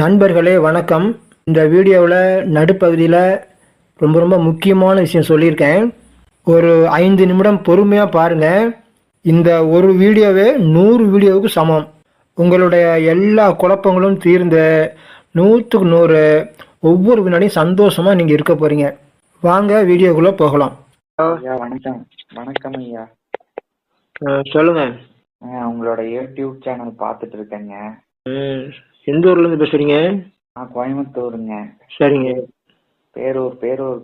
நண்பர்களே வணக்கம். இந்த வீடியோவில் நடுப்பகுதியில் ரொம்ப ரொம்ப முக்கியமான விஷயம் சொல்லியிருக்கேன். ஒரு ஐந்து நிமிடம் பொறுமையாக பாருங்கள் இந்த ஒரு வீடியோவே நூறு வீடியோவுக்கு சமம். உங்களுடைய எல்லா குழப்பங்களும் தீர்ந்து நூற்றுக்கு நூறு ஒவ்வொரு வினாடியும் சந்தோஷமாக நீங்கள் இருக்க போகிறீங்க வாங்க வீடியோக்குள்ளே போகலாம். வணக்கம். வணக்கம் ஐயா. சொல்லுங்கள் உங்களோட யூடியூப் சேனல் பார்த்துட்டு இருக்கேங்க. எந்த ஊர்லேருந்து பேசுகிறீங்க நான் கோயம்புத்தூருங்க. சரிங்க. பேரூர் பேரூர்.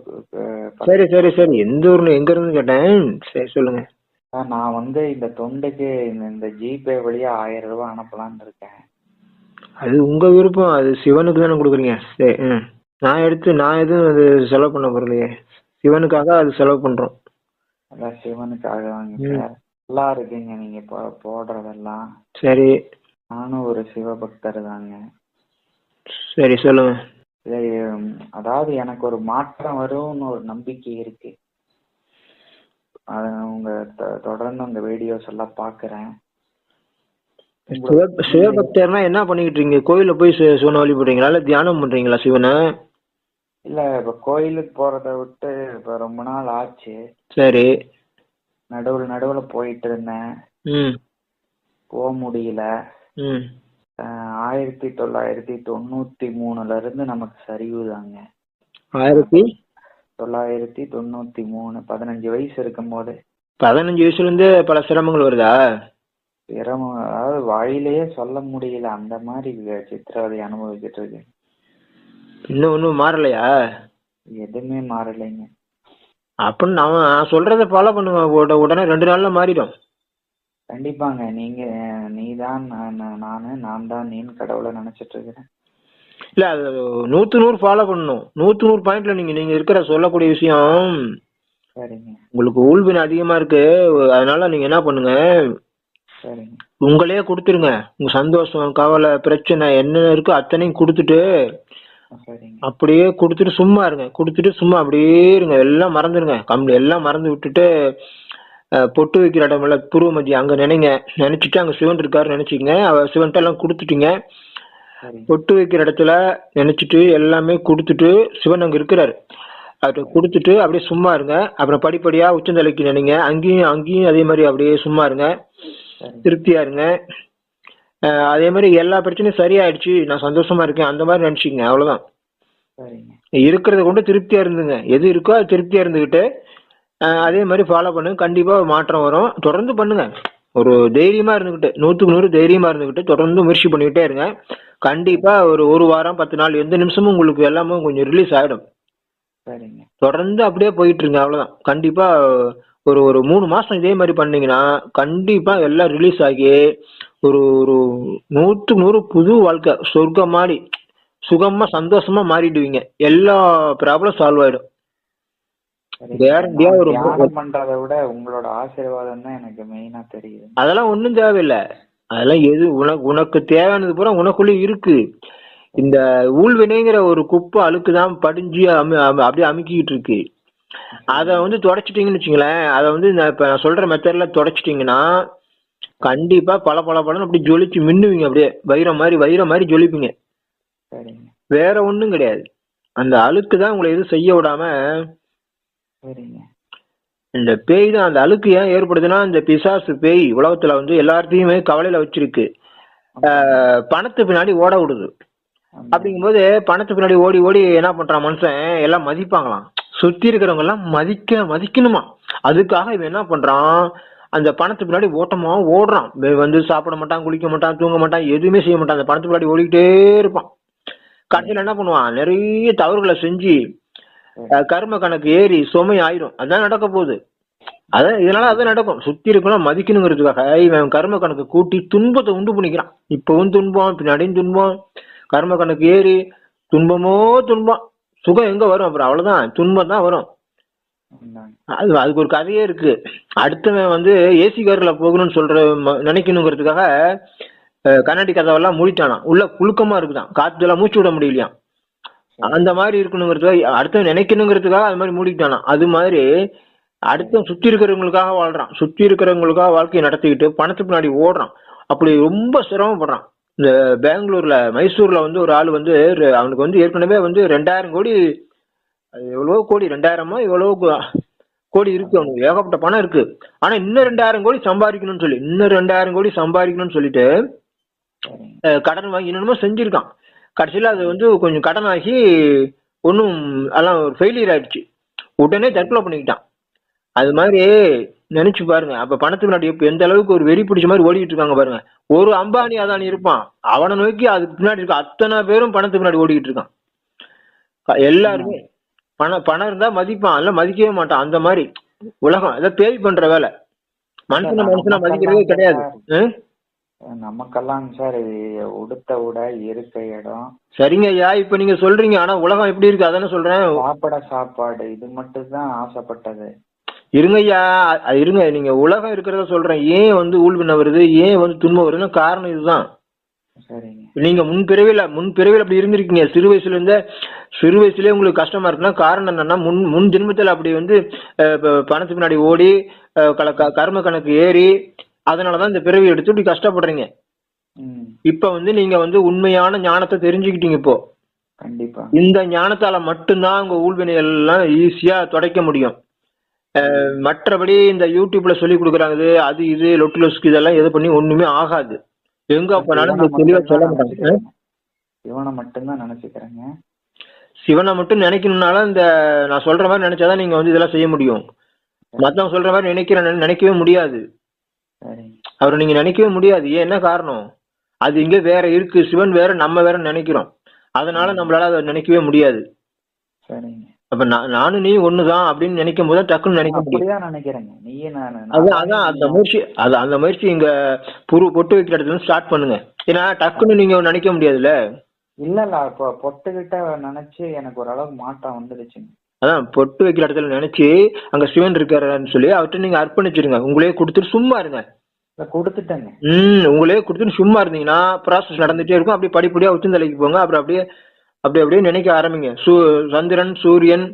சரி சரி சரி. எந்த ஊர்னு எங்கேருந்து கேட்டேன்? சரி சொல்லுங்கள் சார், நான் வந்து இந்த தொண்டைக்கு இந்த ஜிபே வழியா ஆயிரம் ரூபாய் அனுப்பலாம்னு இருக்கேன். அது உங்க விருப்பம். அது சிவனுக்கு தானே கொடுக்குறீங்க. சரி. நான் எடுத்து நான் எதுவும் அது செலவு பண்ண போறலையே சிவனுக்காக அது செலவு பண்றோம். எல்லாம் சிவனுக்காக வாங்க நல்லா இருக்குங்க நீங்க போடுறதெல்லாம். சரி. நானும் ஒரு சிவபக்தர் தாங்க சரி சொல்லுங்க அதாவது எனக்கு ஒரு மாற்றம் வரும்னு ஒரு நம்பிக்கை இருக்கு. அது உங்க தொடர்ந்து உங்க வீடியோஸ் எல்லாம் பாக்குறேன். சிவ சிவபக்தர்னா என்ன பண்ணிக்கிட்டு இருக்கீங்க? கோயில்ல போய் சிவனை வழிபடுறீங்களா இல்ல தியானம் பண்றீங்களா சிவனை? இல்ல இப்ப கோயிலுக்கு போறத விட்டு இப்ப ரொம்ப நாள் ஆச்சு. சரி. நடுவுல நடுவுல போயிட்டு இருந்தேன். போக முடியல. ஆயிரத்தி தொள்ளாயிரத்தி தொண்ணூத்தி மூணுல இருந்து நமக்கு சரிவு தாங்க. ஆயிரத்தி? தொள்ளாயிரத்தி தொண்ணூத்தி மூணு பதினஞ்சு வயசு இருக்கும் போது பதினஞ்சு வயசுல இருந்தே பல சிரமங்கள் வருதா? சிரமம் அதாவது வாயிலேயே சொல்ல முடியல அந்த மாதிரி சித்திரவதை அனுபவிச்சுட்டு இருக்கேன். இன்னும் ஒன்றும் மாறலையா? எதுவுமே மாறலைங்க. அப்படின்னு நான் சொல்றதை ஃபாலோ உட- உடனே ரெண்டு நாள்ல மாறிடும். கண்டிப்பாங்க. நீங்க நீதான் நான் நானு நான் தான் நீன்னு கடவுளை நினைச்சிட்டு இருக்கிறேன் இல்ல அது நூத்து நூறு ஃபாலோ பண்ணணும். நூத்து நூறு பாயிண்ட்ல நீங்க நீங்க இருக்கிற சொல்லக்கூடிய விஷயம் சரிங்க. உங்களுக்கு ஊழ்வினை அதிகமா இருக்கு. அதனால நீங்க என்ன பண்ணுங்க? சரிங்க. உங்களையே கொடுத்துருங்க. உங்க சந்தோஷம் கவலை பிரச்சனை என்ன இருக்கோ அத்தனையும் கொடுத்துட்டு அப்படியே கொடுத்துட்டு சும்மா இருங்க. கொடுத்துட்டு சும்மா அப்படியே இருங்க. எல்லாம் மறந்துடுங்க கம்பி எல்லாம் மறந்து விட்டுட்டு பொட்டு வைக்கிற இடம்ல பூர்வ மத்திய அங்க நினைங்க. நினைச்சிட்டு அங்க சிவன் இருக்காரு நினைச்சிங்க அவர் சிவன்ட்ட எல்லாம் கொடுத்துட்டீங்க பொட்டு வைக்கிற இடத்துல நினைச்சிட்டு எல்லாமே கொடுத்துட்டு சிவன் அங்க இருக்கிறாரு. அவர்கிட்ட கொடுத்துட்டு அப்படியே சும்மா இருங்க. அப்புறம் படிப்படியா உச்சந்தலைக்கு நினைங்க. அங்கேயும் அங்கேயும் அதே மாதிரி அப்படியே சும்மா இருங்க. திருப்தியா இருங்க. அதே மாதிரி எல்லா பிரச்சனையும் சரியாயிடுச்சு. நான் சந்தோஷமா இருக்கேன். அந்த மாதிரி நினைச்சிங்க அவ்வளவுதான். இருக்கிறத கொண்டு திருப்தியா இருந்துங்க. எது இருக்கோ அது திருப்தியா இருந்துகிட்டு அதே மாதிரி ஃபாலோ பண்ணுங்க கண்டிப்பா ஒரு மாற்றம் வரும். தொடர்ந்து பண்ணுங்க. ஒரு தைரியமா இருந்துகிட்டு நூத்துக்கு நூறு தைரியமா இருந்துகிட்டு தொடர்ந்து முயற்சி பண்ணிக்கிட்டே இருங்க. கண்டிப்பா ஒரு ஒரு வாரம் பத்து நாள் எந்த நிமிஷமும் உங்களுக்கு எல்லாமே கொஞ்சம் ரிலீஸ் ஆயிடும். சரிங்க. தொடர்ந்து அப்படியே போயிட்டு இருங்க அவ்வளவுதான். கண்டிப்பா ஒரு ஒரு மூணு மாசம் இதே மாதிரி பண்ணீங்கன்னா கண்டிப்பா எல்லாம் ரிலீஸ் ஆகி ஒரு ஒரு நூற்றுக்கு நூறு புது வாழ்க்கை சொர்க்கம் மாதிரி சுகமா சந்தோஷமா மாறிடுவீங்க. எல்லா ப்ராப்ளம் சால்வ் ஆயிடும் சரிங்க. Guarantee ஆ நான் ஒரு தியானம் பண்றதை விட உங்களோட ஆசீர்வாதம் தான் எனக்கு மெயினா தெரியுது. அதெல்லாம் ஒண்ணும் தேவையில்லை. அதெல்லாம் எது உனக்கு உனக்கு தேவையானது பூரா உனக்குள்ளே இருக்கு. இந்த ஊழ்வினைங்கிற ஒரு குப்பை அழுக்கு தான் படிஞ்சு அப்படியே அமுக்கிட்டு இருக்கு. அதை வந்து தொடச்சிட்டீங்கன்னு வச்சுங்களேன் அதை வந்து நான் இப்ப நான் சொல்ற மெத்தட்ல தொடச்சிட்டீங்கன்னா கண்டிப்பா பல பல பலன்னு அப்படி ஜொலிச்சு மின்னுவீங்க அப்படியே வைரம் மாதிரி வைரம் மாதிரி ஜொலிப்பீங்க. வேற ஒண்ணும் கிடையாது. அந்த அழுக்கு தான் உங்களை எதுவும் செய்ய விடாம சரிங்க இந்த பேய் தான் அந்த அழுக்கு ஏன் ஏற்படுதுன்னா இந்த பிசாசு பேய் உலகத்துல வந்து எல்லாத்தையுமே கவலையில வச்சிருக்கு. பணத்து பின்னாடி ஓட விடுது. அப்படிங்கும்போது பணத்து பின்னாடி ஓடி ஓடி என்ன பண்றான் மனுஷன்? எல்லாம் மதிப்பாங்களாம். சுத்தி இருக்கிறவங்க எல்லாம் மதிக்க மதிக்கணுமா? அதுக்காக இவன் என்ன பண்றான்? அந்த பணத்து பின்னாடி ஓட்டமா ஓடுறான். வந்து சாப்பிட மாட்டான் குளிக்க மாட்டான் தூங்க மாட்டான் எதுவுமே செய்ய மாட்டான். அந்த பணத்து பின்னாடி ஓடிக்கிட்டே இருப்பான். கடைசியில என்ன பண்ணுவான்? நிறைய தவறுகளை செஞ்சு கர்ம கணக்கு ஏறி சுமை ஆயிரும். அதான் நடக்க போகுது. அதான் இதனால அதான் நடக்கும். சுத்தி இருக்கணும் மதிக்கணுங்கிறதுக்காக இவன் கர்ம கணக்கு கூட்டி துன்பத்தை உண்டு பண்ணிக்கிறான். இப்பவும் துன்பம் பின்னாடியும் துன்பம். கர்ம கணக்கு ஏறி துன்பமோ துன்பம். சுகம் எங்க வரும் அப்புறம்? அவ்வளவுதான். துன்பம் தான் வரும். அது அதுக்கு ஒரு கதையே இருக்கு. அடுத்தவன் வந்து ஏசி கார்ல போகணும்னு சொல்ற நினைக்கணுங்கிறதுக்காக கண்ணாடி கதவெல்லாம் மூடிட்டானாம். உள்ள புழுக்கமா இருக்குதான் காத்துல மூச்சு விட முடியலையாம். அந்த மாதிரி இருக்கணுங்கிறதுக்காக அடுத்தவன் நினைக்கணுங்கிறதுக்காக அது மாதிரி மூடிக்கிட்டானா? அது மாதிரி அடுத்தவன் சுத்தி இருக்கிறவங்களுக்காக வாழ்றான். சுத்தி இருக்கிறவங்களுக்காக வாழ்க்கையை நடத்திக்கிட்டு பணத்துக்கு பின்னாடி ஓடுறான். அப்படி ரொம்ப சிரமப்படுறான். இந்த பெங்களூர்ல மைசூர்ல வந்து ஒரு ஆள் வந்து அவனுக்கு வந்து ஏற்கனவே வந்து ரெண்டாயிரம் கோடி எவ்வளவோ கோடி ரெண்டாயிரமா எவ்வளவோ கோ- கோடி இருக்கு. அவனுக்கு ஏகப்பட்ட பணம் இருக்கு. ஆனா இன்னும் ரெண்டாயிரம் கோடி சம்பாதிக்கணும்னு சொல்லி இன்னும் ரெண்டாயிரம் கோடி சம்பாதிக்கணும்னு சொல்லிட்டு கடன் வாங்கி என்னென்னமோ செஞ்சிருக்கான். கடைசியில அது வந்து கொஞ்சம் கடன் ஆகி ஒன்றும் எல்லாம் ஒரு ஃபெயிலியர் ஆயிடுச்சு. உடனே தற்கொலை பண்ணிக்கிட்டான். அது மாதிரி நினைச்சு பாருங்க. அப்ப பணத்துக்கு முன்னாடி எந்த அளவுக்கு ஒரு வெறி பிடிச்ச மாதிரி ஓடிட்டு இருக்காங்க பாருங்க. ஒரு அம்பானி அதானி இருப்பான். அவனை நோக்கி அதுக்கு பின்னாடி இருக்க அத்தனை பேரும் பணத்துக்கு முன்னாடி ஓடிக்கிட்டு இருக்கான். எல்லாருமே பணம் பணம் இருந்தா மதிப்பான். இல்ல மதிக்கவே மாட்டான். அந்த மாதிரி உலகம். ஏதோ பேய் பண்ற வேலை. மனுஷன மனுஷனா மதிக்கிறதே கிடையாது? நமக்கெல்லாம் சார் உடுத்த உடை இருக்க இடம். சரிங்க ஐயா இப்ப நீங்க சொல்றீங்க. ஆனா உலகம் எப்படி இருக்கு? அதானே சொல்றேன். சாப்பிட சாப்பாடு இது மட்டும் தான் ஆசைப்பட்டது. இருங்க ஐயா இருங்க. நீங்க உலகம் இருக்கிறத சொல்றேன். ஏன் வந்து ஊழ்வினை வருது? ஏன் வந்து துன்பம் வருதுன்னு காரணம் இதுதான். சரிங்க. நீங்க முன் பிறவில முன் பிறவில அப்படி இருந்திருக்கீங்க. சிறு வயசுல இருந்தே சிறு வயசுலயே உங்களுக்கு கஷ்டமா இருக்குன்னா காரணம் என்னன்னா முன் முன் ஜென்மத்துல அப்படி வந்து பணத்துக்கு முன்னாடி ஓடி கல- கர்ம கணக்கு ஏறி அதனாலதான் இந்த பிறவி எடுத்து இப்படி கஷ்டப்படுறீங்க. இப்ப வந்து நீங்க வந்து உண்மையான ஞானத்தை தெரிஞ்சுக்கிட்டீங்க இப்போ. கண்டிப்பா. இந்த ஞானத்தால மட்டும்தான் உங்க ஊழ்வினைகள் எல்லாம் ஈஸியா துடைக்க முடியும். மற்றபடி இந்த யூடியூப்ல சொல்லி கொடுக்குறாங்க அது இது லொட்டு லொஸ்க்கு இதெல்லாம் எது பண்ணி ஒண்ணுமே ஆகாது. எங்க போனாலும் தெளிவா சொல்ல மாட்டாங்க. இவனை மட்டும்தான் நினைச்சுக்கிறேங்க. சிவனை மட்டும் நினைக்கணும்னால இந்த நான் சொல்ற மாதிரி நினைச்சாதான் நீங்க வந்து இதெல்லாம் செய்ய முடியும். மத்தவங்க சொல்ற மாதிரி நினைக்கிற நினைக்கவே முடியாது. அவரை நீங்க நினைக்கவே முடியாது. ஏன் என்ன காரணம்? அது இங்க வேற இருக்கு. சிவன் வேற நம்ம வேற நினைக்கிறோம். அதனால நம்மளால அதை நினைக்கவே முடியாது. சரிங்க. அப்ப நான் நானும் நீ ஒண்ணுதான் அப்படின்னு நினைக்கும் போது டக்குன்னு நினைக்க முடியும். நினைக்கிறேங்க. நீயே நானு. அதான் அதான் அந்த முயற்சி அது அந்த முயற்சி இங்க புரு பொட்டு வைக்கிற இடத்துல ஸ்டார்ட் பண்ணுங்க. ஏன்னா டக்குன்னு நீங்க நினைக்க முடியாதுல்ல? இல்ல இல்ல இப்போ பொட்டுக்கிட்ட நினைச்சு எனக்கு ஓரளவுக்கு மாற்றம் வந்துடுச்சுங்க. அதான் பொட்டு வைக்கிற இடத்துல நினைச்சு அங்க சிவன் இருக்காருன்னு சொல்லி அவர்கிட்ட நீங்க அர்ப்பணிச்சிருங்க. உங்களே கொடுத்துட்டு சும்மா இருங்க. கொடுத்துட்டேங்க. ம் உங்களே கொடுத்துட்டு சும்மா இருந்தீங்கன்னா ப்ராசஸ் நடந்துட்டே இருக்கும். அப்படியே படிப்படியா உச்சந்தலைக்கு போங்க. அப்புறம் அப்படியே அப்படியே அப்படியே நினைக்க ஆரம்பிங்க. சூ சந்திரன் சூரியன்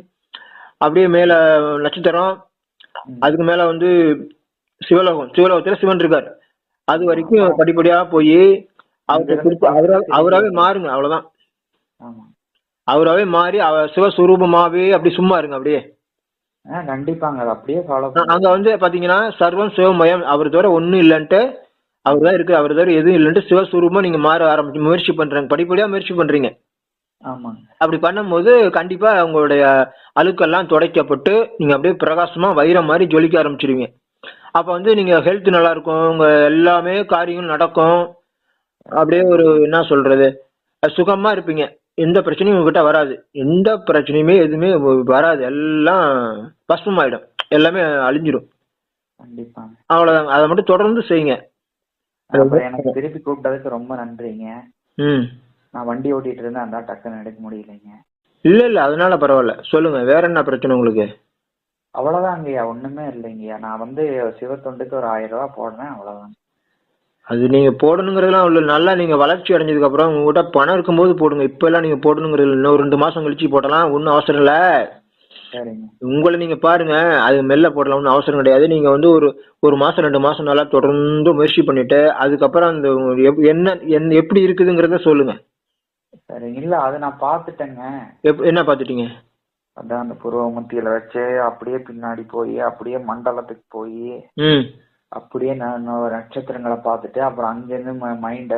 அப்படியே மேல நட்சத்திரம். அதுக்கு மேல வந்து சிவலோகம். சிவலோகத்துல சிவன் இருக்கார். அது வரைக்கும் படிப்படியா போய் அவருக்கு அங்கிருந்து கொடுத்து அவரா பார்த்துட்டு அவராவே மாறுங்க. அவ்வளவுதான். ஆமா அவராவே மாறி அவர் சிவஸ்வரூபமாவே அப்படி சும்மா இருங்க அப்படியே. கண்டிப்பாங்க. அது அப்படியே ஃபாலோ அங்க வந்து பாத்தீங்கன்னா சர்வம் சிவமயம் அவர் தவிர ஒண்ணும் இல்லைன்ட்டு அவர் தான் இருக்கு அவர் தவிர எதுவும் இல்லைன்ட்டு சிவஸ்வரூபமா நீங்க மாற ஆரம்பிச்சு முயற்சி பண்றீங்க. படிப்படியா முயற்சி பண்றீங்க. ஆமாங்க. அப்படி பண்ணும்போது கண்டிப்பா உங்களுடைய அழுக்கெல்லாம் துடைக்கப்பட்டு நீங்க அப்படியே பிரகாசமா வைரம் மாதிரி ஜொலிக்க ஆரம்பிச்சிருவீங்க. அப்ப வந்து நீங்க ஹெல்த் நல்லா இருக்கும். உங்க எல்லாமே காரியங்கள் நடக்கும். அப்படியே ஒரு என்ன சொல்றது சுகமா இருப்பீங்க. எந்த பிரச்சனையும் உங்ககிட்ட வராது. எந்த பிரச்சனையுமே எதுவுமே வராது. எல்லாம் பசுமாயிடும் எல்லாமே அழிஞ்சிடும். கண்டிப்பாங்க அவ்வளவுதாங்க அதை மட்டும் தொடர்ந்து செய்யுங்க. எனக்கு திருப்பி கூப்பிட்டதுக்கு ரொம்ப நன்றிங்க. ம். நான் வண்டி ஓட்டிட்டு இருந்தேன். அந்த டக்குன்னு எடுக்க முடியலைங்க. இல்ல இல்ல. அதனால பரவாயில்ல. சொல்லுங்க. வேற என்ன பிரச்சனை உங்களுக்கு? அவ்வளவுதாங்கய்யா. ஒண்ணுமே இல்லைங்கய்யா. நான் வந்து சிவத்தொண்டுக்கு ஒரு ஆயிரம் ரூபாய் போடுறேன். அவ்வளவுதான் அது நீங்க போடணுங்கிறதுலாம் உள்ள நல்லா நீங்க வளர்ச்சி அடைஞ்சதுக்கு அப்புறம் உங்ககிட்ட பணம் இருக்கும்போது போடுங்க. இப்ப எல்லாம் நீங்க போடணுங்கிறது. இன்னும் ரெண்டு மாசம் கழிச்சு போடலாம் ஒன்றும் அவசரம் இல்ல. சரிங்க. உங்களை நீங்க பாருங்க அது மெல்ல போடலாம் ஒன்றும் அவசரம் கிடையாது. நீங்க வந்து ஒரு ஒரு மாசம் ரெண்டு மாசம் நல்லா தொடர்ந்து முயற்சி பண்ணிட்டு அதுக்கப்புறம் அந்த என்ன என்ன எப்படி இருக்குதுங்கிறத சொல்லுங்க. சரிங்க இல்ல அது நான் பாத்துட்டேங்க எப்- என்ன பாத்துட்டீங்க அதான் அந்த புருவ மத்தியில வச்சு அப்படியே பின்னாடி போய் அப்படியே மண்டலத்துக்கு போய் ம். அப்படியே நான் நட்சத்திரங்களை பார்த்துட்டு அப்புறம் அங்கிருந்து மைண்ட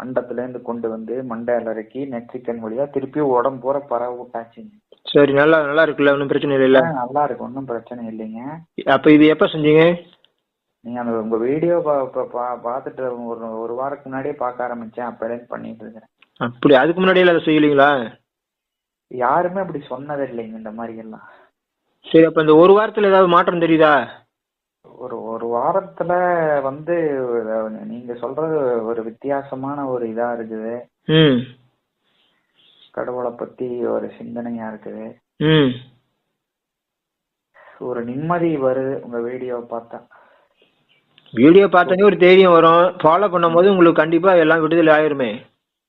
அண்டத்துல இருந்து கொண்டு வந்து மண்டையில இறக்கி நெற்றிக்கண் வழியா திருப்பி உடம்பு பூரா பரவ விட்டாச்சுங்க சரி நல்லா நல்லா இருக்குல்ல ஒன்றும் பிரச்சனை இல்லைல்ல? நல்லா இருக்கு ஒன்றும் பிரச்சனை இல்லைங்க. அப்ப இது எப்ப செஞ்சீங்க? நீங்க அந்த உங்க வீடியோ பார்த்துட்டு ஒரு ஒரு வாரத்துக்கு முன்னாடியே பார்க்க ஆரம்பிச்சேன் அப்பலேருந்து பண்ணிட்டு இருக்கிறேன். அப்படி அதுக்கு முன்னாடியே அதை செய்யலீங்களா? யாருமே அப்படி சொன்னது இல்லைங்க இந்த மாதிரி எல்லாம் சரி அப்ப இந்த ஒரு வாரத்துல ஏதாவது மாற்றம் தெரியுதா? ஒரு ஒரு வாரத்துல வந்து நீங்க சொல்றது ஒரு வித்தியாசமான ஒரு இதா இருக்குது. கடவுளை பத்தி ஒரு சிந்தனையா இருக்குது. ஒரு நிம்மதி வருது உங்க வீடியோ பார்த்தா. வீடியோ பார்த்தாலே ஒரு தைரியம் வரும். ஃபாலோ பண்ணும்போது உங்களுக்கு கண்டிப்பா எல்லாம் விடுதலை ஆயிருமே.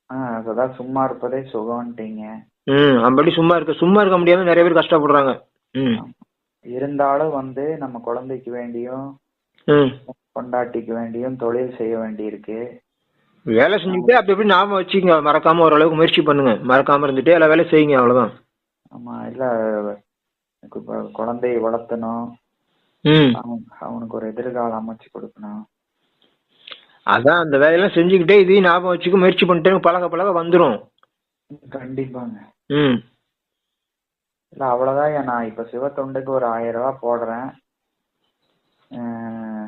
அதான் சும்மா இருப்பதே சுகம்ட்டீங்க ம் அப்படி சும்மா இருக்க சும்மா இருக்க முடியாம நிறைய பேர் கஷ்டப்படுறாங்க. ம். இருந்தாலும் வந்து நம்ம குழந்தைக்கு வேண்டியும் கொண்டாட்டிக்கு வேண்டியும் தொழில் செய்ய வேண்டியிருக்கு. வேலை செஞ்சுக்கிட்டே அப்படி எப்படி ஞாபகம் வச்சுக்கங்க. மறக்காம ஓரளவுக்கு முயற்சி பண்ணுங்க. மறக்காம இருந்துட்டு எல்லா வேலையும் செய்யுங்க அவ்வளவுதான். ஆமா இல்ல குழந்தையை வளர்த்தணும். அவனுக்கு ஒரு எதிர்காலம் அமைச்சு கொடுக்கணும். அதான் அந்த வேலையெல்லாம் செஞ்சுக்கிட்டே இதையும் ஞாபகம் வச்சுக்க முயற்சி பண்ணிட்டே பழக பழக வந்துடும் கண்டிப்பாங்க. ம். இல்ல அவ்வளவுதான் நான் இப்ப சிவத்தொண்டுக்கு ஒரு ஆயிரம் ரூபாய் போடுறேன். அஹ்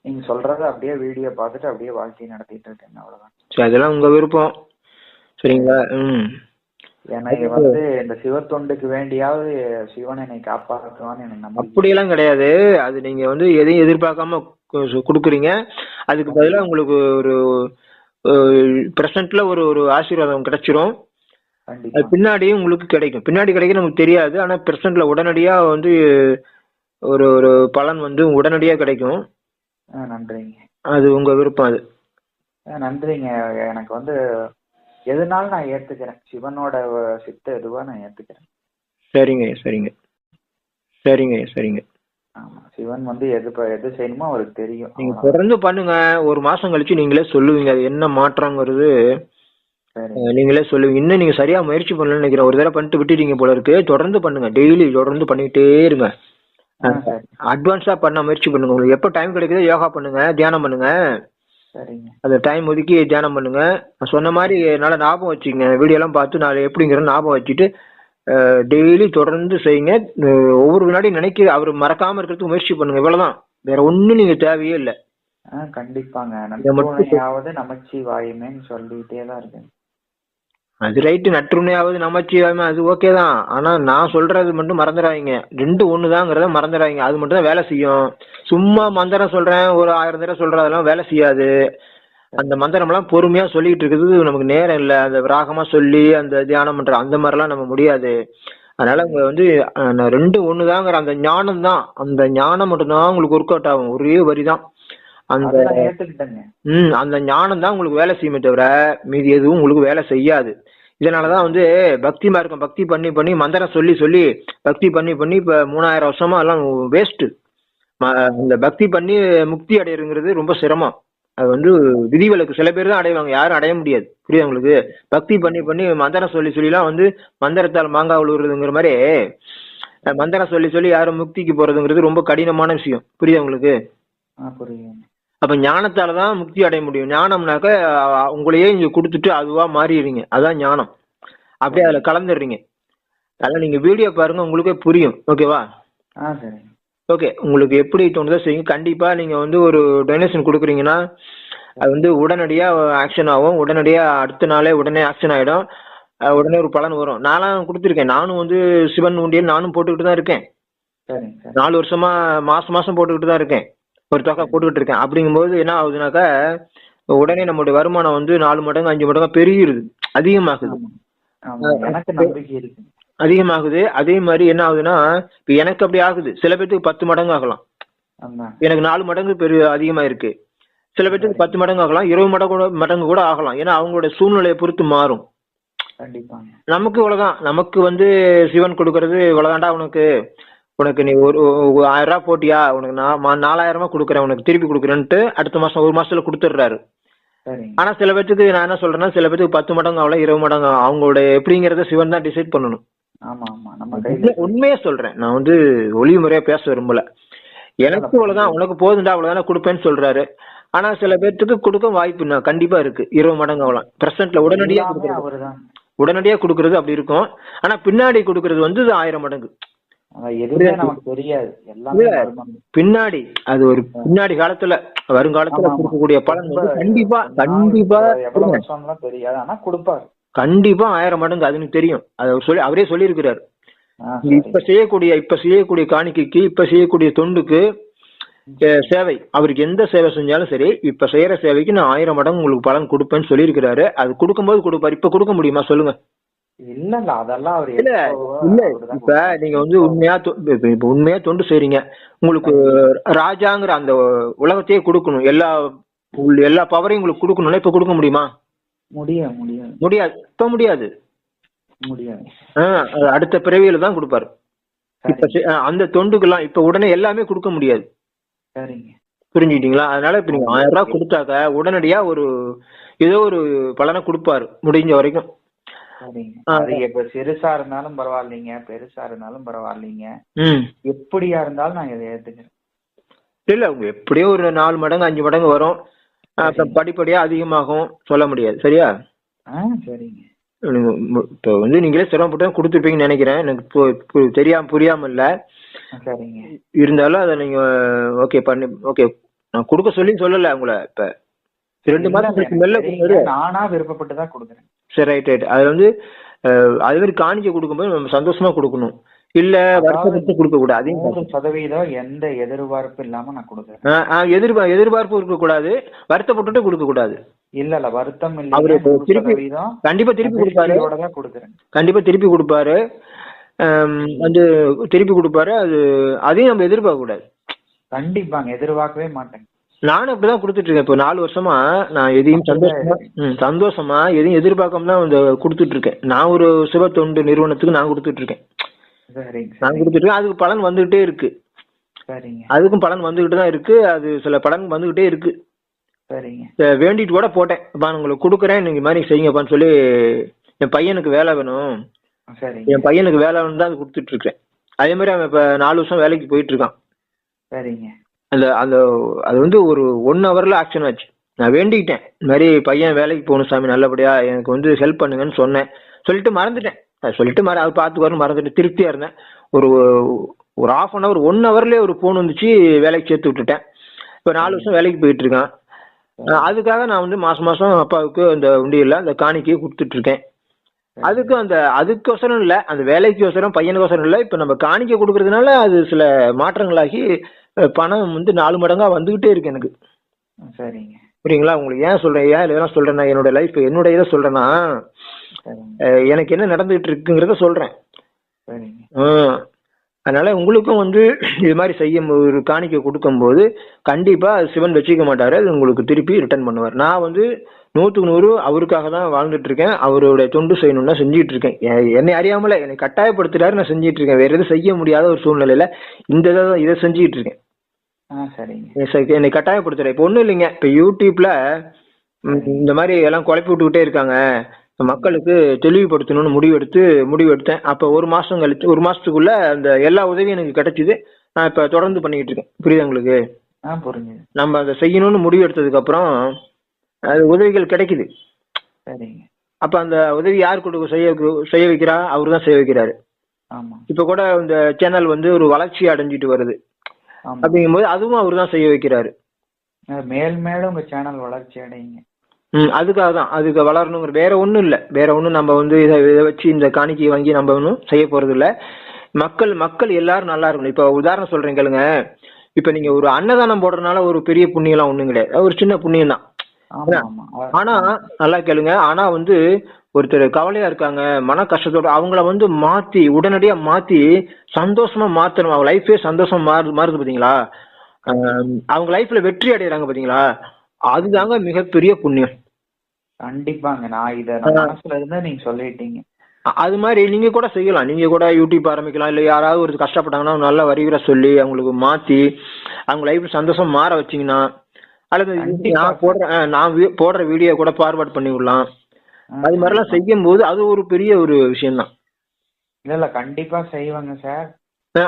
நீங்க சொல்றத அப்படியே வீடியோ பார்த்துட்டு அப்படியே வாழ்க்கை நடத்திட்டு இருக்கேன் அவ்வளவுதான். சரி அதெல்லாம் உங்க விருப்பம். சரிங்களா? ம். எனக்கு வந்து இந்த சிவத்தொண்டுக்கு வேண்டியாவது சிவன் என்னை காப்பாற்றுவான்னு எனக்கு அப்படியெல்லாம் கிடையாது. அது நீங்க வந்து எதையும் எதிர்பார்க்காம கொடுக்குறீங்க. அதுக்கு பதிலா உங்களுக்கு ஒரு பிரசன்ட்ல ஒரு ஒரு ஆசீர்வாதம் கிடைச்சிரும். பின்னாடியும் உங்களுக்கு கிடைக்கும். பின்னாடி கிடைக்கும் நமக்கு தெரியாது. ஆனா பிரசன்ட்ல உடனடியா வந்து ஒரு ஒரு பலன் வந்து உடனடியா கிடைக்கும். நன்றிங்க. அது உங்க விருப்பம் அது. நன்றிங்க. எனக்கு வந்து எதுனாலும் நான் ஏத்துக்கிறேன். சிவனோட சித்த எதுவா நான் ஏத்துக்கிறேன். சரிங்க சரிங்க. சரிங்க சரிங்க. ஆமா சிவன் வந்து எது எது செய்யணுமோ அவருக்கு தெரியும். நீங்க. தொடர்ந்து பண்ணுங்க. ஒரு மாசம் கழிச்சு நீங்களே சொல்லுவீங்க. அது என்ன மாற்றங்கிறது? நீங்களே சொல்லுவீங்க இன்னும் நீங்க சரியா முயற்சி பண்ணலன்னு நினைக்கிறேன். ஒரு தடவை பண்ணிட்டு விட்டுட்டீங்க போல இருக்கு. தொடர்ந்து பண்ணுங்க. டெய்லி தொடர்ந்து பண்ணிக்கிட்டே இருங்க. அட்வான்ஸா பண்ண முயற்சி பண்ணுங்க. உங்களுக்கு எப்போ டைம் கிடைக்குதோ யோகா பண்ணுங்க. தியானம் பண்ணுங்க. சரிங்க. அந்த டைம் ஒதுக்கி தியானம் பண்ணுங்க. சொன்ன மாதிரி நல்லா ஞாபகம் வச்சுக்கங்க. வீடியோ எல்லாம் பார்த்து நான் எப்படிங்கிற ஞாபகம் வச்சுட்டு டெய்லி தொடர்ந்து செய்யுங்க. ஒவ்வொரு வினாடி நினைக்க அவர் மறக்காம இருக்கிறதுக்கு முயற்சி பண்ணுங்க. இவ்வளவுதான். வேற ஒண்ணும் நீங்க தேவையே இல்லை. கண்டிப்பாங்க. நமச்சிவாயுமேன்னு சொல்லிட்டே தான் இருக்கேன். அது ரைட்டு நற்றுணையாவது நமச்சிவாயமா அது ஓகே தான். ஆனா நான் சொல்றது மட்டும் மறந்துடாதீங்க. ரெண்டு ஒண்ணுதாங்கிறத மறந்துடாதீங்க. அது மட்டும் தான் வேலை செய்யும். சும்மா மந்திரம் சொல்றேன் ஒரு ஆயிரம் தடவை சொல்றேன் அதெல்லாம் வேலை செய்யாது. அந்த மந்திரம் எல்லாம் பொறுமையா சொல்லிட்டு இருக்கிறது நமக்கு நேரம் இல்ல. அந்த ராகமா சொல்லி அந்த தியானம் பண்ற அந்த மாதிரிலாம் நம்ம முடியாது. அதனால உங்க வந்து ரெண்டு ஒண்ணுதாங்கிற அந்த ஞானம் தான். அந்த ஞானம் மட்டும்தான் உங்களுக்கு ஒர்க் அவுட் ஆகும். ஒரே வரி தான் அந்த ம் அந்த ஞானம் தான் உங்களுக்கு வேலை செய்யுமே தவிர மீதி எதுவும் உங்களுக்கு வேலை செய்யாது. இதனாலதான் வந்து பக்தி மார்க்கம் பக்தி பண்ணி பண்ணி மந்திரம் சொல்லி சொல்லி பக்தி பண்ணி பண்ணி இப்ப மூணாயிரம் வருஷமா எல்லாம் வேஸ்ட் இந்த பக்தி பண்ணி முக்தி அடையிறங்கிறது ரொம்ப சிரமம். அது வந்து விதிவிலக்கு. சில பேர் தான் அடைவாங்க. யாரும் அடைய முடியாது. புரியுது உங்களுக்கு? பக்தி பண்ணி பண்ணி மந்திரம் சொல்லி சொல்லிலாம் வந்து மந்திரத்தால் மாங்காய் விழுவுறதுங்கிற மாதிரி மந்திரம் சொல்லி சொல்லி யாரும் முக்திக்கு போறதுங்கிறது ரொம்ப கடினமான விஷயம். புரியுது உங்களுக்கு? அப்ப ஞானத்தால தான் முக்தி அடைய முடியும். ஞானம்னாக்க உங்களையே இங்க கொடுத்துட்டு அதுவா மாறிடுறீங்க. அதான் ஞானம். அப்படியே அதுல கலந்துடுறீங்க. அதனால நீங்க வீடியோ பாருங்க உங்களுக்கே புரியும். ஓகேவா ஓகே உங்களுக்கு எப்படி தோணுதோ செய்யுங்க. கண்டிப்பா நீங்க வந்து ஒரு டொனேஷன் கொடுக்குறீங்கன்னா அது வந்து உடனடியா ஆக்ஷன் ஆகும். உடனடியா அடுத்த நாளே உடனே ஆக்ஷன் ஆயிடும். உடனே ஒரு பலன் வரும். நான்லாம் கொடுத்துருக்கேன். நானும் வந்து சிவன் உண்டியல் நானும் போட்டுக்கிட்டு தான் இருக்கேன். நாலு வருஷமா மாசம் மாசம் போட்டுக்கிட்டு தான் இருக்கேன். ஒரு தொகை போட்டுக்கிட்டு இருக்கேன் அப்படிங்கும்போது என்ன ஆகுதுனாக்கா உடனே நம்மளுடைய வருமானம் வந்து நாலு மடங்கு அஞ்சு மடங்கு பெருகிருது. அதிகமாகுது. அதிகமாகுது. அதே மாதிரி என்ன ஆகுதுன்னா இப்ப எனக்கு அப்படி ஆகுது. சில பேர்த்துக்கு பத்து மடங்கு ஆகலாம். எனக்கு நாலு மடங்கு பெரு அதிகமா இருக்கு. சில பேர்த்துக்கு பத்து மடங்கு ஆகலாம். இருபது மடங்கு மடங்கு கூட ஆகலாம். ஏன்னா அவங்களோட சூழ்நிலையை பொறுத்து மாறும். நமக்கு இவ்வளவுதான். நமக்கு வந்து சிவன் கொடுக்கறது இவ்வளவுதான்டா உனக்கு. உனக்கு நீ ஒரு ஆயிரம் ரூபாய் போட்டியா? உனக்கு நான் நாலாயிரம் கொடுக்குறேன் உனக்கு திருப்பி கொடுக்குறேன்ட்டு அடுத்த மாசம் ஒரு மாசத்துல கொடுத்துட்றாரு. ஆனா சில பேர்த்துக்கு நான் என்ன சொல்றேன்னா சில பேர்த்துக்கு பத்து மடங்கு ஆகலாம் இருபது மடங்கு. அவங்களோட எப்படிங்கறத சிவன் தான் டிசைட் பண்ணணும். உண்மையா சொல்றேன். நான் வந்து ஒளிவு முறையா பேச விரும்பல. எனக்கு இவ்வளவுதான் உனக்கு போதுண்டா அவ்வளவுதானே கொடுப்பேன்னு சொல்றாரு. ஆனா சில பேர்த்துக்கு கொடுக்க வாய்ப்பு நான் கண்டிப்பா இருக்கு. இருபது மடங்கு ஆகலாம். பிரசன்ட்ல உடனடியா உடனடியா கொடுக்கறது அப்படி இருக்கும். ஆனா பின்னாடி கொடுக்கறது வந்து ஆயிரம் மடங்கு. பின்னாடி அது ஒரு பின்னாடி காலத்துல வருங்காலத்துல. கொடுக்கக்கூடிய பலன் கண்டிப்பா கண்டிப்பா தெரியாது. ஆனா கொடுப்பாரு. கண்டிப்பா ஆயிரம் மடங்கு அது எனக்கு தெரியும். அது அவர் சொல்லி அவரே சொல்லியிருக்கிறாரு. இப்ப. செய்யக்கூடிய இப்ப செய்யக்கூடிய காணிக்கைக்கு இப்ப செய்யக்கூடிய தொண்டுக்கு சேவை. அவருக்கு எந்த சேவை செஞ்சாலும் சரி இப்ப செய்யற சேவைக்கு நான் ஆயிரம் மடங்கு உங்களுக்கு பலன் கொடுப்பேன்னு சொல்லியிருக்கிறாரு. அது கொடுக்கும்போது கொடுப்பாரு. இப்ப கொடுக்க முடியுமா? சொல்லுங்க. இல்ல இல்ல அதெல்லாம் அவர் இல்ல, இல்ல. இப்ப நீங்க வந்து உண்மையா இப்ப உண்மையா தொண்டு செய்றீங்க. உங்களுக்கு ராஜாங்கிற அந்த உலகத்தையே கொடுக்கணும். எல்லா எல்லா பவரையும் உங்களுக்கு கொடுக்கணும்னா இப்ப கொடுக்க முடியுமா? முடியும் முடியும் முடியாது. இப்ப முடியாது. முடியாது. அடுத்த பிறவியில தான் கொடுப்பாரு. இப்ப அந்த தொண்டுக்கெல்லாம் இப்ப உடனே எல்லாமே கொடுக்க முடியாது. சரிங்க. புரிஞ்சுக்கிட்டீங்களா? அதனால இப்ப நீங்க ஆயிரம் ரூபாய் கொடுத்தாக்க உடனடியா ஒரு ஏதோ ஒரு பலனை கொடுப்பாரு முடிஞ்ச வரைக்கும். அது இப்ப சிறுசா இருந்தாலும் பரவாயில்லைங்க பெருசா இருந்தாலும் பரவாயில்லைங்க. எப்படியா இருந்தாலும் நான் இதை ஏத்துக்கிறேன். இல்ல எப்படியோ ஒரு நாலு மடங்கு அஞ்சு மடங்கு வரும். அப்புறம் படிப்படியா அதிகமாகும் சொல்ல முடியாது. சரியா? சரிங்க. இப்போ வந்து நீங்களே சிரமப்பட்டு கொடுத்துருப்பீங்கன்னு நினைக்கிறேன். எனக்கு தெரியாம புரியாம இல்ல சரிங்க. இருந்தாலும் அதை நீங்க ஓகே பண்ணி ஓகே நான் கொடுக்க சொல்லி சொல்லல உங்களை இப்ப. ரெண்டு மாதம் நானா விருப்பப்பட்டு தான் கொடுக்குறேன். சரி ரைட் ரைட் அது வந்து அதே மாதிரி காணிக்கை கொடுக்கும்போது நம்ம சந்தோஷமா கொடுக்கணும். இல்ல வருத்தப்பட்டு கொடுக்க கூடாது. சதவீதம் எந்த எதிர்பார்ப்பு இல்லாம நான் கொடுக்குறேன். ஆஹ் ஆஹ் எதிர்பா எதிர்பார்ப்பு இருக்க கூடாது. வருத்தப்பட்டுட்டு கொடுக்க கூடாது. இல்ல இல்ல வருத்தம் அவரு இல்ல நூறு திருப்பி கண்டிப்பா திருப்பி கொடுப்பாரு. கொடுக்குறேன். கண்டிப்பா திருப்பி கொடுப்பாரு. வந்து திருப்பி கொடுப்பாரு. அது அதையும் நம்ம எதிர்பார்க்க கூடாது. கண்டிப்பாங்க எதிர்பார்க்கவே மாட்டேன் நானும் அப்படிதான் கொடுத்துட்டு இருக்கேன். இப்போ நாலு வருஷமா நான் எதையும் சந்தோஷமா சந்தோஷமா? எதையும் எதிர்பார்க்காம தான் இந்த கொடுத்துட்டு இருக்கேன். நான் ஒரு சிவ தொண்டு நிறுவனத்துக்கு நான் கொடுத்துட்டு இருக்கேன். நான் கொடுத்துட்டு இருக்கேன். அதுக்கு பலன் வந்துகிட்டே இருக்கு. அதுக்கும் பலன் வந்துகிட்டு தான் இருக்கு. அது சில பலன் வந்துகிட்டே இருக்கு. வேண்டிட்டு கூட போட்டேன். நான் உங்களுக்கு கொடுக்குறேன். நீங்க மாதிரி செய்யுங்கப்பான்னு சொல்லி என் பையனுக்கு வேலை வேணும். என் பையனுக்கு வேலை வேணும் தான் கொடுத்துட்டு இருக்கேன். அதே மாதிரி அவன் இப்ப நாலு வருஷம் வேலைக்கு போயிட்டு இருக்கான். சரிங்க. அந்த அந்த அது வந்து ஒரு ஒன் ஹவர்ல ஆக்ஷன் ஆச்சு. நான் வேண்டிக்கிட்டேன். இந்த மாதிரி பையன் வேலைக்கு போகணும் சாமி நல்லபடியா எனக்கு வந்து ஹெல்ப் பண்ணுங்கன்னு சொன்னேன். சொல்லிட்டு மறந்துட்டேன். சொல்லிட்டு மற அது பார்த்துக்குவாரு மறந்துட்டு திருப்தியா இருந்தேன். ஒரு ஒரு ஹாஃப் அன் ஹவர் ஒன் ஹவர்லயே ஒரு ஃபோன் வந்துச்சு வேலைக்கு சேர்த்து விட்டுட்டேன். இப்போ நாலு வருஷம் வேலைக்கு போயிட்டு இருக்கான். அதுக்காக நான் வந்து மாசம் மாசம் அப்பாவுக்கு அந்த உண்டியல்ல அந்த காணிக்கையை கொடுத்துட்டு இருக்கேன். அதுக்கு அந்த அதுக்கோசரம் இல்ல அந்த வேலைக்கோசரம் பையனுக்கோசரம் இல்ல. இப்ப நம்ம காணிக்கை கொடுக்கறதுனால அது சில மாற்றங்களாகி பணம் வந்து நாலு மடங்கா வந்துகிட்டே இருக்கு எனக்கு. சரிங்க. புரியுங்களா? உங்களுக்கு ஏன் சொல்றேன்? ஏன் இதெல்லாம் சொல்றேன்னா என்னோட லைஃப் என்னோட இதை சொல்றேன்னா எனக்கு என்ன நடந்துகிட்டு இருக்குங்கிறத சொல்றேன். அதனால உங்களுக்கும் வந்து இது மாதிரி செய்யும் ஒரு காணிக்கை கொடுக்கும்போது கண்டிப்பா சிவன் வச்சுக்க மாட்டாரு. அது உங்களுக்கு திருப்பி ரிட்டர்ன் பண்ணுவார். நான் வந்து நூற்றுக்கு நூறு அவருக்காக தான் வாழ்ந்துட்டு இருக்கேன் அவருடைய தொண்டு செய்யணும்னா செஞ்சுட்டு இருக்கேன் என்னை அறியாமல என்னை கட்டாயப்படுத்துறாரு நான் செஞ்சுட்டு இருக்கேன் வேற எதுவும் செய்ய முடியாத ஒரு சூழ்நிலையில இந்த இதை இதை செஞ்சுட்டு இருக்கேன் சரிங்க. என்னை கட்டாயப்படுத்துறேன் இப்போ ஒன்றும் இல்லைங்க. இப்போ யூடியூப்ல இந்த மாதிரி எல்லாம் குழப்பி விட்டுக்கிட்டே இருக்காங்க. மக்களுக்கு தெளிவுபடுத்தணும்னு முடிவெடுத்து முடிவெடுத்தேன். அப்போ ஒரு மாசம் கழிச்சு ஒரு மாசத்துக்குள்ள அந்த எல்லா உதவியும் எனக்கு கிடைச்சிது. நான் இப்போ தொடர்ந்து பண்ணிக்கிட்டு இருக்கேன் புரியுதா உங்களுக்கு? நம்ம அதை செய்யணும்னு முடிவெடுத்ததுக்கு அப்புறம் அது உதவிகள் கிடைக்குது. சரிங்க. அப்ப அந்த உதவி யார் கொடுக்க செய்ய செய்ய வைக்கிறா? அவரு தான் செய்ய வைக்கிறாரு. ஆமா. இப்ப கூட இந்த சேனல் வந்து ஒரு வளர்ச்சி அடைஞ்சிட்டு வருது. அப்படிங்கும்போது அதுவும் அவர் தான் செய்ய வைக்கிறாரு. மேல் மேலும் உங்க சேனல் வளர்ச்சி அடையுங்க. ம் அதுக்காக தான். அதுக்கு வளரணுங்கிற வேற ஒன்றும் இல்லை. வேற ஒன்றும் நம்ம வந்து இதை இதை வச்சு இந்த காணிக்கையை வாங்கி நம்ம ஒன்றும் செய்ய போறது இல்ல மக்கள் மக்கள் எல்லாரும் நல்லா இருக்கணும். இப்போ உதாரணம் சொல்றேன் கேளுங்க. இப்போ நீங்க ஒரு அன்னதானம் போடுறதுனால ஒரு பெரிய புண்ணியம்லாம் ஒன்றும் கிடையாது. ஒரு சின்ன புண்ணியம் தான் ஆனா நல்லா கேளுங்க. ஆனா வந்து ஒருத்தர் கவலையா இருக்காங்க மன கஷ்டத்தோட அவங்கள வந்து மாத்தி உடனடியா மாத்தி சந்தோஷமா மாத்தணும். அவங்க லைஃபே சந்தோஷமா மாறுது மாறுது பாத்தீங்களா? அவங்க லைஃப்ல வெற்றி அடையறாங்க பாத்தீங்களா? அதுதாங்க மிகப்பெரிய புண்ணியம். கண்டிப்பாங்க. நான் இத மனசுல இருந்தா நீங்க சொல்லிட்டீங்க. அது மாதிரி நீங்க கூட செய்யலாம். நீங்க கூட யூடியூப் ஆரம்பிக்கலாம். இல்ல யாராவது ஒரு கஷ்டப்பட்டாங்கன்னா நல்ல வரிகளை சொல்லி அவங்களுக்கு மாத்தி அவங்க லைஃப்ல சந்தோஷம் மாற வச்சீங்கன்னா அல்லது. நான் போடுற நான் போடுற வீடியோ கூட ஃபார்வர்ட் பண்ணி விடலாம். அது மாதிரிலாம் செய்யும் போது அது ஒரு பெரிய ஒரு விஷயம் தான் இல்ல இல்ல கண்டிப்பா செய்வாங்க சார்.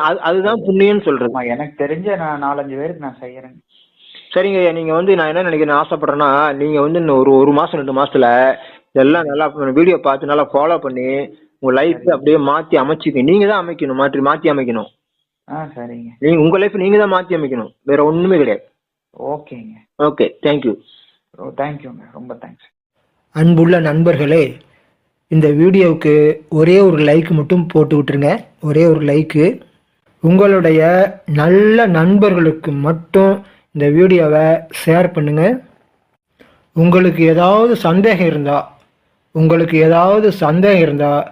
அது அதுதான் புண்ணியம்னு சொல்றது. எனக்கு தெரிஞ்ச நான் நாலஞ்சு பேருக்கு நான் செய்யறேங்க சரிங்க நீங்க வந்து நான் என்ன நினைக்கிறேன் ஆசைப்படுறேன்னா நீங்க வந்து இன்னும் ஒரு ஒரு மாசம் ரெண்டு மாசத்துல எல்லாம் நல்லா வீடியோ பார்த்து நல்லா ஃபாலோ பண்ணி உங்க லைஃப் அப்படியே மாத்தி அமைச்சிக்க நீங்க தான் அமைக்கணும் மாற்றி மாத்தி அமைக்கணும். சரிங்க. நீங்க உங்க லைஃப் நீங்க தான் மாத்தி அமைக்கணும். வேற ஒண்ணுமே கிடையாது. ஓகேங்க. ஓகே தேங்க்யூ ஓ தேங்க்யூங்க ரொம்ப தேங்க்ஸ் அன்புள்ள நண்பர்களே இந்த வீடியோவுக்கு ஒரே ஒரு லைக் மட்டும் போட்டு விட்டுருங்க. ஒரே ஒரு லைக்கு உங்களுடைய நல்ல நண்பர்களுக்கு மட்டும் இந்த வீடியோவை ஷேர் பண்ணுங்கள் உங்களுக்கு ஏதாவது சந்தேகம் இருந்தால் உங்களுக்கு ஏதாவது சந்தேகம் இருந்தால்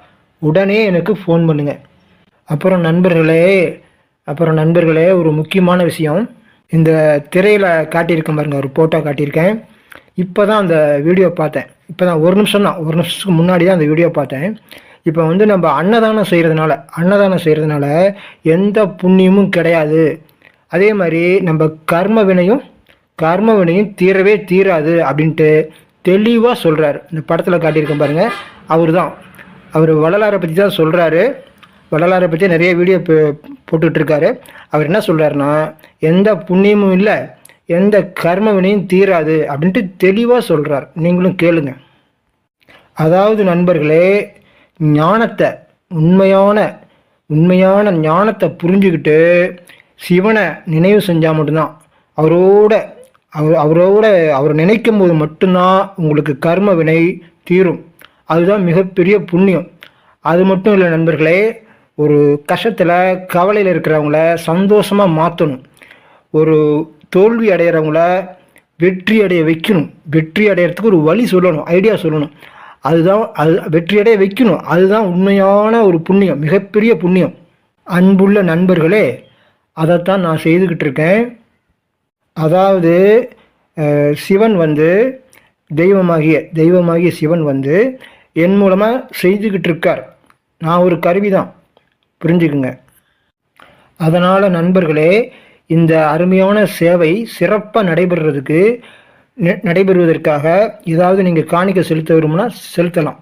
உடனே எனக்கு ஃபோன் பண்ணுங்கள் அப்புறம் நண்பர்களே அப்புறம் நண்பர்களே ஒரு முக்கியமான விஷயம். இந்த திரையில் காட்டியிருக்கேன் பாருங்க ஒரு ஃபோட்டோ காட்டியிருக்கேன். இப்போ தான் அந்த வீடியோ பார்த்தேன். இப்போ தான் ஒரு நிமிஷம் தான் ஒரு நிமிஷத்துக்கு முன்னாடி தான் அந்த வீடியோ பார்த்தேன். இப்போ வந்து நம்ம அன்னதானம் செய்கிறதுனால அன்னதானம் செய்கிறதுனால எந்த புண்ணியமும் கிடையாது. அதே மாதிரி நம்ம கர்ம வினையும் கர்ம வினையும் தீரவே தீராது அப்படின்ட்டு தெளிவாக சொல்கிறார் இந்த படத்தில் காட்டியிருக்கேன் பாருங்கள் அவர் தான் அவர் வள்ளலாரை பற்றி தான் சொல்கிறாரு வள்ளலாரை பற்றி நிறைய வீடியோ போட்டுட்ருக்காரு அவர் என்ன சொல்கிறாருன்னா எந்த புண்ணியமும் இல்லை எந்த கர்ம வினையும் தீராது அப்படின்ட்டு தெளிவாக சொல்கிறார் நீங்களும் கேளுங்க. அதாவது நண்பர்களே ஞானத்தை உண்மையான உண்மையான ஞானத்தை புரிஞ்சுக்கிட்டு சிவனை நினைவு செஞ்சால் மட்டும்தான். அவரோட அவர் அவரோட அவர் நினைக்கும் போது மட்டும்தான் உங்களுக்கு கர்ம வினை தீரும். அதுதான் மிகப்பெரிய புண்ணியம். அது மட்டும் இல்லை நண்பர்களே ஒரு கஷ்டத்தில் கவலையில் இருக்கிறவங்கள சந்தோஷமாக மாற்றணும் ஒரு தோல்வி அடைகிறவங்கள வெற்றி அடைய வைக்கணும். வெற்றி அடையிறதுக்கு ஒரு வழி சொல்லணும். ஐடியா சொல்லணும். அதுதான் அது வெற்றி அடைய வைக்கணும். அதுதான் உண்மையான ஒரு புண்ணியம். மிகப்பெரிய புண்ணியம். அன்புள்ள நண்பர்களே அதைத்தான் நான் செய்துக்கிட்டு இருக்கேன். அதாவது சிவன் வந்து தெய்வமாகிய தெய்வமாகிய சிவன் வந்து என் மூலமாக செய்துக்கிட்டு இருக்கார். நான் ஒரு கருவி தான் புரிஞ்சுக்குங்க. அதனால் நண்பர்களே இந்த அருமையான சேவை சிறப்பாக நடைபெறுறதுக்கு நடைபெறுவதற்காக ஏதாவது நீங்கள் காணிக்க செலுத்த விரும்பினா செலுத்தலாம்.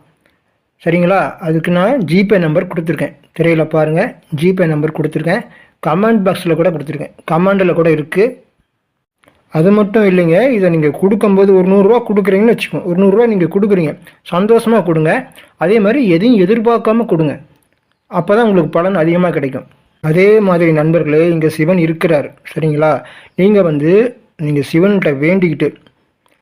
சரிங்களா? அதுக்கு நான் ஜிபே நம்பர் கொடுத்துருக்கேன். திரையில் பாருங்கள் ஜிபே நம்பர் கொடுத்துருக்கேன். கமெண்ட் பாக்ஸில் கூட கொடுத்துருக்கேன். கமெண்டில் கூட இருக்குது அது மட்டும் இல்லைங்க. இதை நீங்கள் கொடுக்கும்போது ஒரு நூறுரூவா கொடுக்குறீங்கன்னு வச்சுக்கோங்க. ஒரு நூறுரூவா நீங்கள் கொடுக்குறீங்க. சந்தோஷமாக கொடுங்க. அதே மாதிரி எதையும் எதிர்பார்க்காம கொடுங்க. அப்போ தான் உங்களுக்கு பலன் அதிகமாக கிடைக்கும். அதே மாதிரி நண்பர்களே இங்கே சிவன் இருக்கிறார். சரிங்களா? நீங்கள் வந்து நீங்கள் சிவன்கிட்ட வேண்டிக்கிட்டு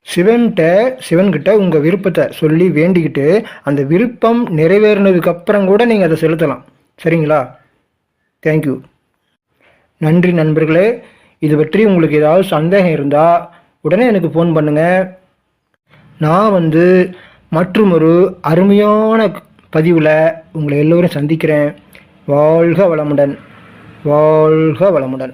சிவன்கிட்ட சிவன்கிட்ட உங்கள் விருப்பத்தை சொல்லி வேண்டிக்கிட்டு அந்த விருப்பம் நிறைவேறினதுக்கு அப்புறம் கூட நீங்கள் அதை செலுத்தலாம். சரிங்களா? தேங்க்யூ நன்றி நண்பர்களே. இது பற்றி உங்களுக்கு ஏதாவது சந்தேகம் இருந்தால் உடனே எனக்கு ஃபோன் பண்ணுங்கள் நான் வந்து மற்றும் ஒரு அருமையான பதிவில் உங்களை எல்லோரும் சந்திக்கிறேன். வாழ்க வளமுடன். வாழ்க வளமுடன்.